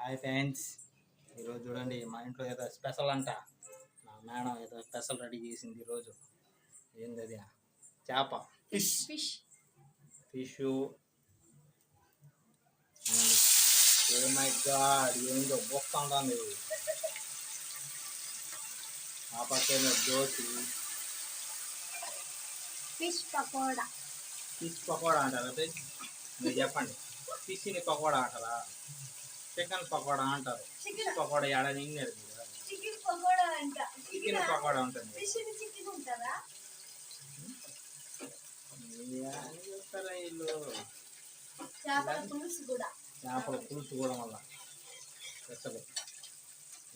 Hi friends. ఈరోజు చూడండి మా ఇంట్లో ఏదో స్పెషల్ అంట. మా మేడం ఏదో స్పెషల్ రెడీ చేసింది ఈరోజు. ఏంది అది? చేప. ఫిష్ ఫిష్ ఫిష్ ఏ మై గాడ్ ఏందో బొక్క ఉంటుంది ఆ పక్కన దోసి ఫిష్ పకోడా. ఫిష్ పకోడా అంటారా? మీరు చెప్పండి. ఫిష్ని పకోడా అంటారా? చికెన్ పకోడా అంటారు. చికెన్? పకోడా ఏడ మీరు. చికెన్ పకోడా అంట. చికెన్ పకోడా ఉంటుంది. ఫిష్ చికెన్ ఉంటుందా? ఏం చెప్తారా వీళ్ళు? చేపల పులుసు కూడా. చేపల పులుసు కూడా మళ్ళా. అసలు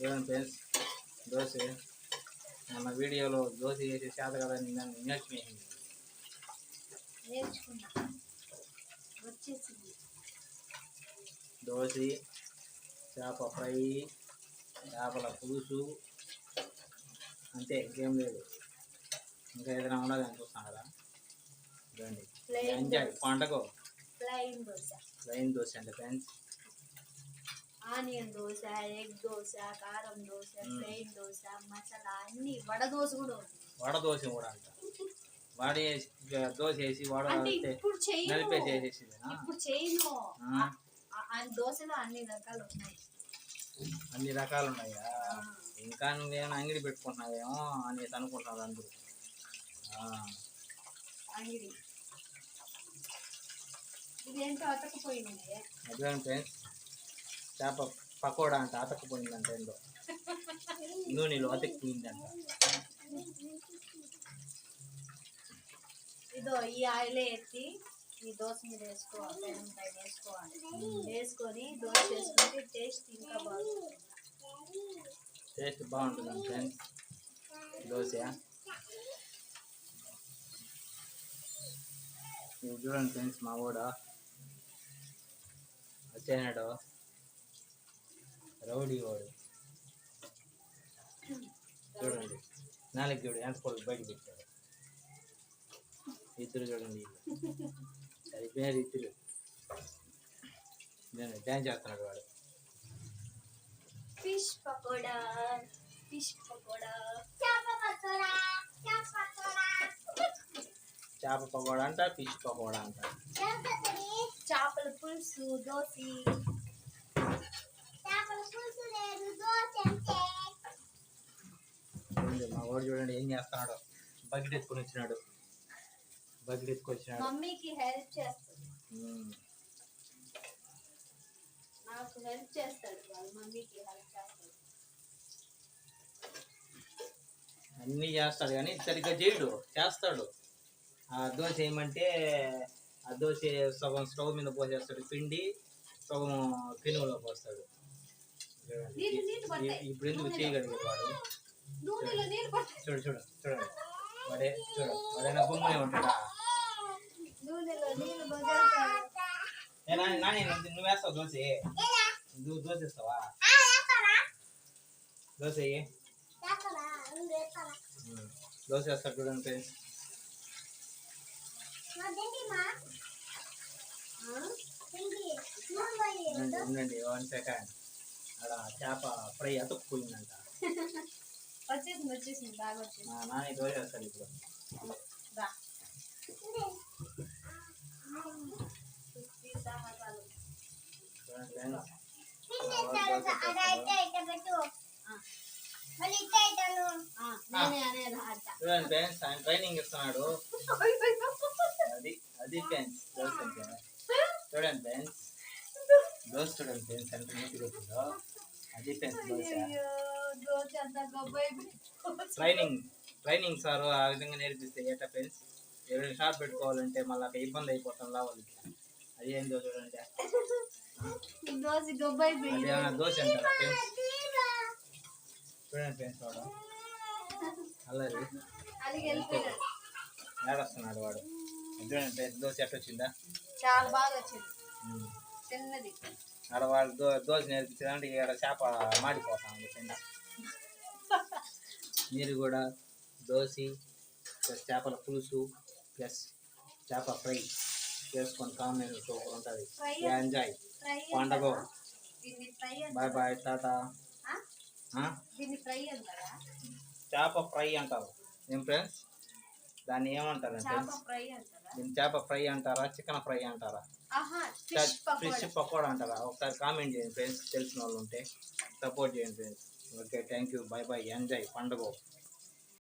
ఏమైనా ఫ్రెండ్స్? దోశ. మన వీడియోలో దోశ చేసే చేత కదా నన్ను నేర్చుకునేసింది నేర్చుకున్నా. వచ్చేసింది. దోశ చేప ఫ్రై చేపల పులుసు. అంతే ఇంకేం లేదు. ఇంకా ఏదైనా ఉండదని చూస్తాను కదా. రండి ఎంజాయ్. పండగ? ఫ్లైన్ దోశ. ప్లెయిన్ దోశ అంటే friends onion dosa egg dosa కారం దోశ. ప్లెయిన్ దోశ మసాలా అన్ని వడ దోశ కూడా వడ దోశ కూడా అంట. వాడి దోశ వేసి వడ చేయను. ఇప్పుడు చేయను. ఆ దోశలో అన్ని రకాలు ఉన్నాయి. అన్ని రకాలు ఉన్నాయా? ఇంకా నువ్వేమైనా అంగడి పెట్టుకుంటున్నావేమో అనేసి అనుకుంటున్నారు అందరూ. అంగిడి. ఇదేంటో అతకపోయింది అదే ఫ్రెండ్స్ చేప పకోడా అంట అతకపోయిందంట ఏందో. నూనెలో అతక్కుపోయిందంట ఇదో ఈ ఆయిల్ ఎత్తి ఈ దోశ మీద వేసుకోవాలి పెనం పైన వేసుకోవాలి వేసుకొని దోశ వేసుకుంటే టేస్ట్ ఇంకా బాగుంటుంది. టేస్ట్ బాగుంటుంది ఫ్రెండ్స్? దోశ? ఇది చూడండి ఫ్రెండ్స్ మా కూడా వచ్చేనాడు రౌడీ వాడు. చూడండి. నాలుగు చూడు ఎంత పొడుగు బయట పెట్టాడు ఇద్దరు చూడండి. సరిపోయారు ఇద్దరు నేను డ్యాన్స్ చేస్తున్నాడు వాడు. ఫిష్ పకోడా ఫిష్ పకోడా చేప పకోడా చేప పకోడా చేప పకోడా అంట ఫిష్ పకోడా అంట. చేపల పులుసు దోశ. చేపల పులుసు లేదు దోశ చూడండి మా వాడు చూడండి ఏం చేస్తున్నాడు. బకెట్ ఎత్తుకొని వచ్చినాడు. వచ్చినాడు మమ్మీకి హెల్ప్ చేస్తుంది ఉమ్. నాకు హెల్ప్ చేస్తాడు వాళ్ళ మమ్మీకి హెల్ప్ చేస్తాడు. అన్నీ చేస్తాడు కానీ సరిగ్గా చేయడు చేస్తాడు. ఆ దోశ ఏమంటే ఆ దోశ సగం స్టవ్ మీద పోసేస్తాడు పిండి సగం పెనుగులో పోస్తాడు. ఇప్పుడు ఎందుకు చేయగలిగాడు వాడు? చూడు చూడు చూడండి వాడే చూడు వాడైనా గుమ్మునే ఉంటాడా నూనెలో నీళ్ళు బజారుతాడు ఏ నాని నాని నువ్వు వేస్తావు దోశ? నువ్వు దోశ వేస్తావా? దోశ. దోశ వేస్తాడు చూడండి ఉండండి వన్ సెకండ్. అక్కడ చేప ఫ్రై అతుక్కుపోయిందంట. వచ్చేసింది వచ్చేసింది బాగా వచ్చేసింది. మా నాని దోశ వేస్తాడు ఇప్పుడు. చూడండి ఫ్రెండ్స్ ఆయన ట్రైనింగ్ ఇస్తున్నాడు అది అది ఫ్రెండ్స్ దోశ చూడండి ఫ్రెండ్స్ దోశ చూడండి ఫ్రెండ్స్ ఎంత నీట్గా అది friends dosa training training sir ఆ విధంగా నేర్పిస్తే ఏటా ఫ్రెండ్స్ ఎవరైనా షాప్ పెట్టుకోవాలంటే మళ్ళీ అక్కడ ఇబ్బంది అయిపోతాం లావాలి అది ఏందో చూడండి. దోశ దోశ అంటారా ఫ్రెండ్స్? చూడండి ఫ్రెండ్స్ వాడు. అల్లరి. ఏడొస్తున్నాడు వాడు. చూడండి ఫ్రెండ్స్ దోశ ఎట్ట వచ్చిందా? చాలా బాగా వచ్చింది. చిన్నది. ఆడ వాళ్ళు దో దోశ నేర్పించడానికి ఇక్కడ చేప మాడిపోతా ఉంది మీరు కూడా దోశ చేపల పులుసు ప్లస్ చేప ఫ్రై చేసుకొని కాంబినేషన్ సూపర్ ఉంటుంది. ఎంజాయ్. పండగ బాయ్ బాయ్ టాటా. చేప ఫ్రై అంటారు. ఏం ఫ్రెండ్స్? దాన్ని ఏమంటారు దీన్ని చేప ఫ్రై అంటారా చికెన్ ఫ్రై అంటారా? ఫిష్ పకోడా. అంటారా? ఒకసారి కామెంట్ చేయండి ఫ్రెండ్స్ తెలిసిన వాళ్ళు ఉంటే. సపోర్ట్ చేయండి friends. Okay thank you bye bye enjoy. పండుగ